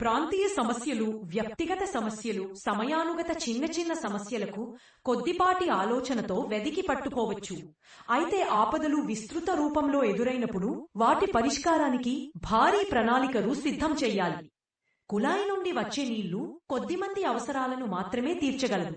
ప్రాంతీయ సమస్యలు వ్యక్తిగత సమస్యలు సమయానుగత చిన్న చిన్న సమస్యలకు కొద్దిపాటి ఆలోచనతో వెదికి పట్టుకోవచ్చు. అయితే ఆపదలు విస్తృత రూపంలో ఎదురైనప్పుడు వాటి పరిష్కారానికి భారీ ప్రణాళికలు సిద్ధం చెయ్యాలి కుళాయి నుండి వచ్చే నీళ్ళు కొద్దిమంది అవసరాలను మాత్రమే తీర్చగలదు.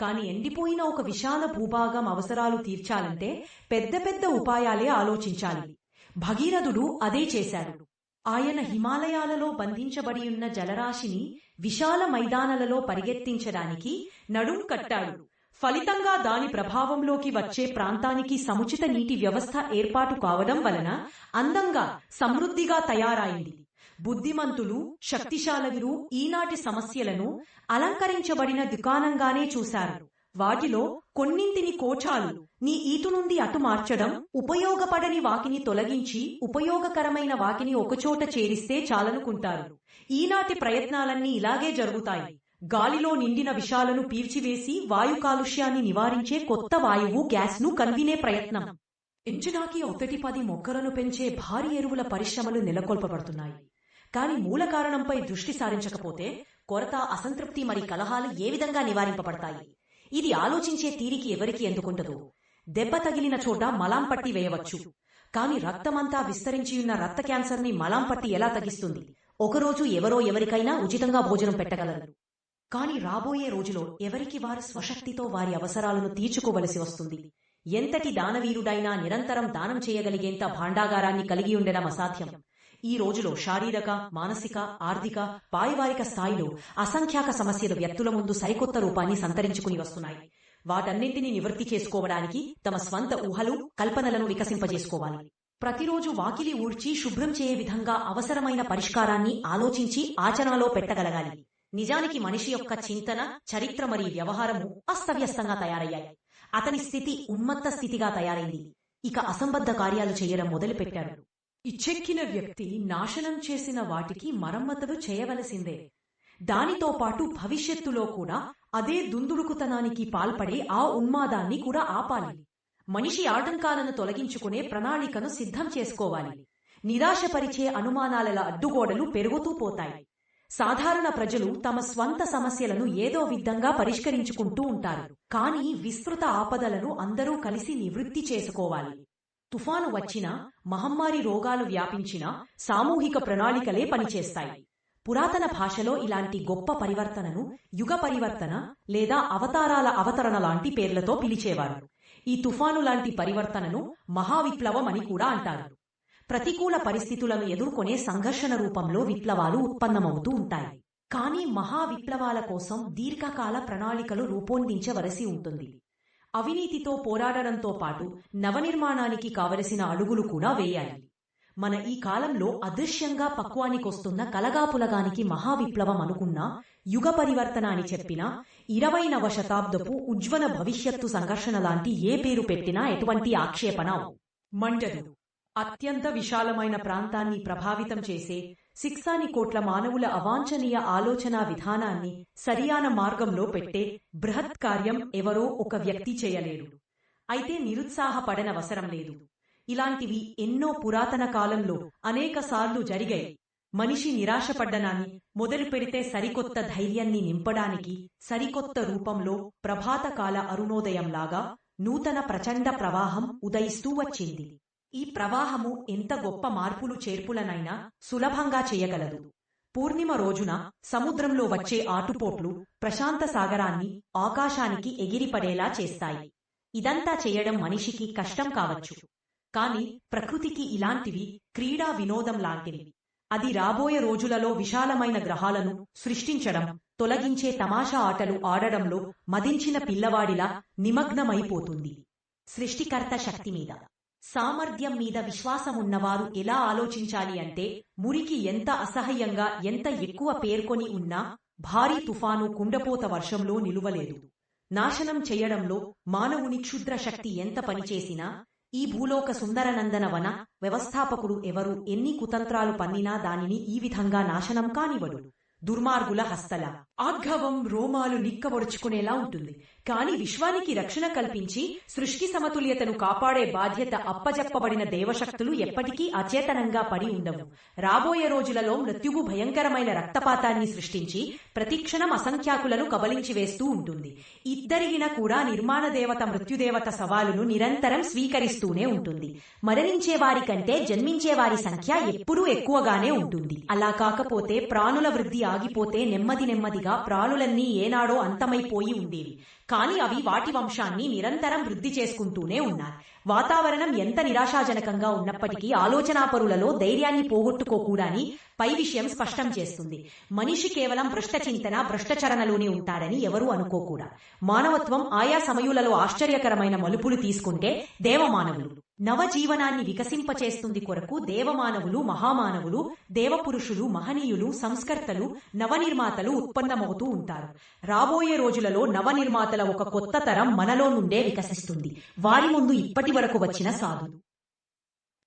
కాని ఎండిపోయిన ఒక విశాల భూభాగం అవసరాలు తీర్చాలంటే పెద్ద పెద్ద ఉపాయాలే ఆలోచించాలి. భగీరథుడు అదే చేశాడు. ఆయన హిమాలయాలలో బంధించబడియున్న జలరాశిని విశాల మైదానాలలో పరిగెత్తించడానికి నడుం కట్టాడు. ఫలితంగా దాని ప్రభావంలోకి వచ్చే ప్రాంతానికి సముచిత నీటి వ్యవస్థ ఏర్పాటు కావడం వలన అందంగా సమృద్ధిగా తయారైంది. బుద్ధిమంతులు శక్తిశాలగురు ఈనాటి సమస్యలను అలంకరించబడిన దుకాణంగానే చూశారు. వాటిలో కొన్నింటిని కోచాలు. నీ ఈటు నుండి అటు మార్చడం ఉపయోగపడని వాకిని తొలగించి ఉపయోగకరమైన వాకిని ఒకచోట చేరిస్తే చాలనుకుంటారు. ఈనాటి ప్రయత్నాలన్నీ ఇలాగే జరుగుతాయి. గాలిలో నిండిన విషాలను పీల్చివేసి వాయు కాలుష్యాన్ని నివారించే కొత్త వాయువు గ్యాస్ను కన్వినే ప్రయత్నం. ఇంచునాకి ఒకటి పది మొక్కలను పెంచే భారీ ఎరువుల పరిశ్రమలు నెలకొల్పబడుతున్నాయి. కాని మూల కారణంపై దృష్టి సారించకపోతే కొరత అసంతృప్తి మరి కలహాలు ఏ విధంగా నివారింపబడతాయి? ఇది ఆలోచించే తీరికి ఎవరికి ఎందుకుంటదు దెబ్బ తగిలిన చోట మలాం పట్టి వేయవచ్చు. కాని రక్తమంతా విస్తరించియున్న రక్త క్యాన్సర్ని మలాం పట్టి ఎలా తగ్గిస్తుంది? ఒకరోజు ఎవరో ఎవరికైనా ఉచితంగా భోజనం పెట్టగలరు. కాని రాబోయే రోజులో ఎవరికి వారు స్వశక్తితో వారి అవసరాలను తీర్చుకోవలసి వస్తుంది? ఎంతటి దానవీరుడైనా నిరంతరం దానం చేయగలిగేంత భాండాగారాన్ని కలిగి ఉండడం అసాధ్యం. ఈ రోజులో శారీరక మానసిక ఆర్థిక పారివారిక స్థాయిలో అసంఖ్యాక సమస్యలు వ్యక్తుల ముందు సరికొత్త రూపాన్ని సంతరించుకుని వస్తున్నాయి. వాటన్నింటినీ నివృత్తి చేసుకోవడానికి తమ స్వంత ఊహలు కల్పనలను వికసింపజేసుకోవాలి. ప్రతిరోజు వాకిలి ఊడ్చి శుభ్రం చేయే విధంగా అవసరమైన పరిష్కారాన్ని ఆలోచించి ఆచరణలో పెట్టగలగాలి. నిజానికి మనిషి యొక్క చింతన చరిత్ర మరియు వ్యవహారము అస్తవ్యస్తంగా తయారయ్యాయి. అతని స్థితి ఉన్మత్త స్థితిగా తయారైంది. ఇక అసంబద్ధ కార్యాలు చేయడం మొదలుపెట్టాడు ఇచ్చెక్కిన వ్యక్తి నాశనం చేసిన వాటికి మరమ్మతులు చేయవలసిందే. దానితో పాటు భవిష్యత్తులో కూడా అదే దుందుడుకుతనానికి పాల్పడే ఆ ఉన్మాదాన్ని కూడా ఆపాలి. మనిషి ఆటంకాలను తొలగించుకునే ప్రణాళికను సిద్ధం చేసుకోవాలి. నిరాశపరిచే అనుమానాల అడ్డుగోడలు పెరుగుతూ పోతాయి. సాధారణ ప్రజలు తమ స్వంత సమస్యలను ఏదో విధంగా పరిష్కరించుకుంటూ ఉంటారు. కానీ విస్తృత ఆపదలను అందరూ కలిసి నివృత్తి చేసుకోవాలి. తుఫాను వచ్చినా మహమ్మారి రోగాలు వ్యాపించినా సామూహిక ప్రణాళికలే పనిచేస్తాయి. పురాతన భాషలో ఇలాంటి గొప్ప పరివర్తనను యుగ పరివర్తన లేదా అవతారాల అవతరణ లాంటి పేర్లతో పిలిచేవారు. ఈ తుఫాను లాంటి పరివర్తనను మహావిప్లవం అని కూడా అంటారు. ప్రతికూల పరిస్థితులను ఎదుర్కొనే సంఘర్షణ రూపంలో విప్లవాలు ఉత్పన్నమవుతూ ఉంటాయి. కానీ మహావిప్లవాల కోసం దీర్ఘకాల ప్రణాళికలు రూపొందించవలసి ఉంటుంది. అవినీతితో పోరాడడంతో పాటు నవనిర్మాణానికి కావలసిన అడుగులు కూడా వేయాలి. మన ఈ కాలంలో అదృశ్యంగా పక్వానికొస్తున్న కలగాపులగానికి మహావిప్లవం అనుకున్నా యుగ పరివర్తన అని చెప్పినా ఇరవైనవ శతాబ్దపు ఉజ్వల భవిష్యత్తు సంఘర్షణ లాంటి ఏ పేరు పెట్టినా ఎటువంటి ఆక్షేపణ మండదు అత్యంత విశాలమైన ప్రాంతాన్ని ప్రభావితం చేసే సిక్సాని కోట్ల మానవుల అవాంఛనీయ ఆలోచనా విధానాన్ని సరియాన మార్గంలో పెట్టే బృహత్ కార్యం ఎవరో ఒక వ్యక్తి చేయలేడు అయితే నిరుత్సాహపడనవసరం లేదు. ఇలాంటివి ఎన్నో పురాతన కాలంలో అనేకసార్లు జరిగాయి. మనిషి నిరాశపడ్డనాన్ని మొదలు పెడితే సరికొత్త ధైర్యాన్ని నింపడానికి సరికొత్త రూపంలో ప్రభాతకాల అరుణోదయంలాగా నూతన ప్రచండ ప్రవాహం ఉదయిస్తూ వచ్చింది. ఈ ప్రవాహము ఎంత గొప్ప మార్పులు చేర్పులనైనా సులభంగా చేయగలదు. పూర్ణిమ రోజున సముద్రంలో వచ్చే ఆటుపోట్లు ప్రశాంత సాగరాన్ని ఆకాశానికి ఎగిరిపడేలా చేస్తాయి. ఇదంతా చేయడం మనిషికి కష్టం కావచ్చు. కాని ప్రకృతికి ఇలాంటివి క్రీడా వినోదం లాంటివి. అది రాబోయే రోజులలో విశాలమైన గ్రహాలను సృష్టించడం తొలగించే తమాషా ఆటలు ఆడడంలో మదించిన పిల్లవాడిలా నిమగ్నమైపోతుంది. సృష్టికర్త శక్తి మీద సామర్థ్యం మీద విశ్వాసమున్నవారు ఎలా ఆలోచించాలి అంటే మురికి ఎంత అసహ్యంగా ఎంత ఎక్కువ పేర్కొని ఉన్నా భారీ తుఫాను కుండపోత వర్షంలో నిలువలేదు. నాశనం చెయ్యడంలో మానవుని క్షుద్ర శక్తి ఎంత పనిచేసినా ఈ భూలోక సుందరనందన వన వ్యవస్థాపకుడు ఎవరు ఎన్ని కుతంత్రాలు పన్నినా దానిని ఈ విధంగా నాశనం కానివడు దుర్మార్గుల హస్తల. ఆగ్రవం రోమాలు నిక్కబొడుచుకునేలా ఉంటుంది. కాని విశ్వానికి రక్షణ కల్పించి సృష్టి సమతుల్యతను కాపాడే బాధ్యత అప్పజెప్పబడిన దేవశక్తులు ఎప్పటికీ అచేతనంగా పడి ఉండవు. రాబోయే రోజులలో మృత్యువు భయంకరమైన రక్తపాతాన్ని సృష్టించి ప్రతిక్షణం అసంఖ్యాకులను కబలించి వేస్తూ ఉంటుంది. ఇద్దరిగిన కూడా నిర్మాణ దేవత మృత్యుదేవత సవాలును నిరంతరం స్వీకరిస్తూనే ఉంటుంది. మరణించే వారి కంటే జన్మించే వారి సంఖ్య ఎప్పుడూ ఎక్కువగానే ఉంటుంది. అలా కాకపోతే ప్రాణుల వృద్ధి ఆగిపోతే నెమ్మది నెమ్మదిగా ప్రాణులన్నీ ఏనాడో అంతమైపోయి ఉండేవి. కానీ అవి వాటి వంశాన్ని నిరంతరం వృద్ధి చేసుకుంటూనే ఉన్నారు వాతావరణం ఎంత నిరాశాజనకంగా ఉన్నప్పటికీ ఆలోచనాపరులలో ధైర్యాన్ని పోగొట్టుకోకూడని పై విషయం స్పష్టం చేస్తుంది. మనిషి కేవలం భ్రష్ట చింతన భ్రష్టచరణలోనే ఉంటాడని ఎవరూ అనుకోకూడదు. మానవత్వం ఆయా సమయులలో ఆశ్చర్యకరమైన మలుపులు తీసుకుంటే దేవమానవులు. నవజీవనాన్ని వికసింపచేస్తుంది కొరకు దేవమానవులు మహామానవులు దేవపురుషులు మహనీయులు సంస్కర్తలు నవనిర్మాతలు ఉత్పన్నమవుతూ ఉంటారు. రాబోయే రోజులలో నవనిర్మాతల ఒక కొత్త తరం మనలో నుండే వికసిస్తుంది. వారి ముందు ఇప్పటి వరకు వచ్చిన సాధులు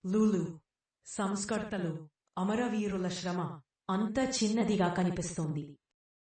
లూలు సంస్కర్తలు అమరవీరుల శ్రమ అంత చిన్నదిగా కనిపిస్తోంది.